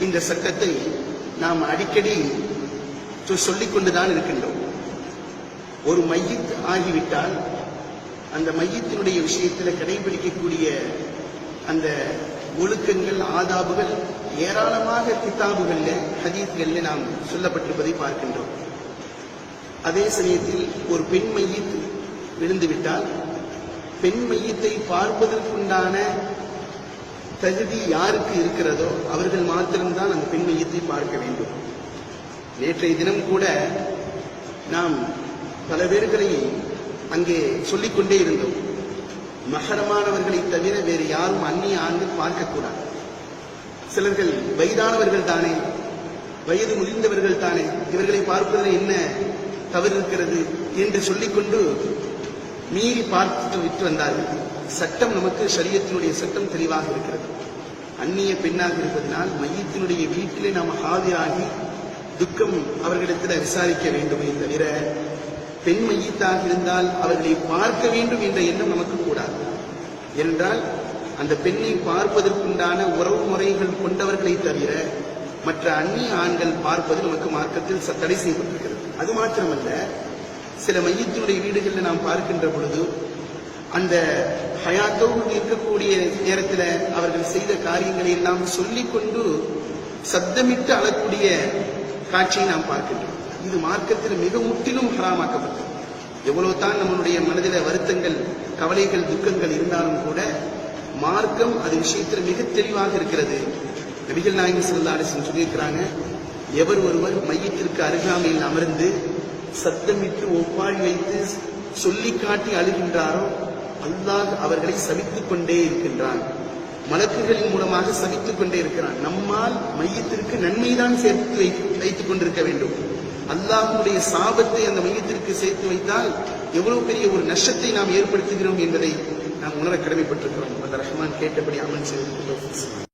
இந்த சட்டத்தை நாம் அடிக்கடி சொல்லிக் கொண்டுதான் இருக்கின்றோம். ஒரு மையத் ஆகிவிட்டால் அந்த மையத்தினுடைய விஷயத்தில் கடைபிடிக்கக்கூடிய அந்த ஒழுக்கங்கள் ஆதாபுகள் ஏராளமாக கிதாபுகள்ல ஹதீஸ்கள்ல நாம் சொல்லப்பட்டிருப்பதை பார்க்கின்றோம். அதே சமயத்தில் ஒரு பெண் மையத் விழுந்துவிட்டால் பெண் மையத்தை பார்ப்பதற்குண்டான தகுதி யாருக்கு இருக்கிறதோ அவர்கள் மாத்திரம்தான் அந்த பெண்மையத்தை பார்க்க வேண்டும். நேற்றைய தினம் கூட நாம் பல பேர்களை அங்கே சொல்லிக்கொண்டே இருந்தோம். மகரமானவர்களை தவிர வேறு யாரும் அந்நிய ஆண்கள் பார்க்கக்கூடாது. சிலர்கள் வயதானவர்கள் தானே வயது முதிர்ந்தவர்கள் தானே இவர்களை பார்ப்பதில் என்ன தவறு இருக்கிறது என்று சொல்லிக்கொண்டு மீறி பார்த்து விட்டு வந்தார்கள். சட்டம் நமக்கு சரியத்தினுடைய சட்டம் தெளிவாக இருக்கிறது. அந்நிய பெண்ணாக இருப்பதனால் மையத்தினுடைய வீட்டிலே நாம் ஆஜராகி துக்கம் அவர்களிடத்தில் விசாரிக்க வேண்டுமே தவிர பெண் மையத்தாக இருந்தால் அவர்களை பார்க்க வேண்டும் என்ற எண்ணம் நமக்கு கூடாது. என்றால் அந்த பெண்ணை பார்ப்பதற்குண்டான உறவு முறைகள் கொண்டவர்களை தவிர மற்ற அந்நிய ஆண்கள் பார்ப்பது நமக்கு மார்க்கத்தில் ச- தடை செய்யப்பட்டிருக்கிறது. அது மாத்திரமல்ல சில மையத்தினுடைய வீடுகளில் நாம் பார்க்கின்ற பொழுது அந்த ஹயாத்தோடு இருக்கக்கூடிய நேரத்தில் அவர்கள் செய்த காரியங்களை எல்லாம் சொல்லிக்கொண்டு சத்தமிட்டு அழக்கூடிய காட்சியை நாம் பார்க்கின்றோம். இது மார்க்கத்தில் மிக முற்றிலும் ஹராமாக்கப்பட்டது. எவ்வளவு தான் நம்மளுடைய மனதில் வருத்தங்கள் கவலைகள் துக்கங்கள் இருந்தாலும் கூட மார்க்கம் அது விஷயத்தில் மிக தெளிவாக இருக்கிறது. நபிகள் நாயகம் ஸல்லல்லாஹு சொல்லியிருக்கிறாங்க எவர் ஒருவர் மையத்திற்கு அருகாமையில் அமர்ந்து சத்தமிட்டு ஒப்பாழி வைத்து சொல்லி காட்டி அழுகின்றாரோ அல்லாஹ் அவர்களை சவித்துக் கொண்டே இருக்கின்றான். மலக்குகளின் மூலமாக சவித்துக் கொண்டே இருக்கிறான். நம்மால் மையத்திற்கு நன்மைதான் சேர்த்து வை- வைத்துக் கொண்டிருக்க வேண்டும். அல்லாஹுடைய சாபத்தை அந்த மையத்திற்கு சேர்த்து வைத்தால் எவ்வளவு பெரிய ஒரு நஷ்டத்தை நாம் ஏற்படுத்துகிறோம் என்பதை நாம் உணர கடமைப்பட்டிருக்கிறோம். அந்த ரஹ்மான் கேட்டபடி அமல் செய்து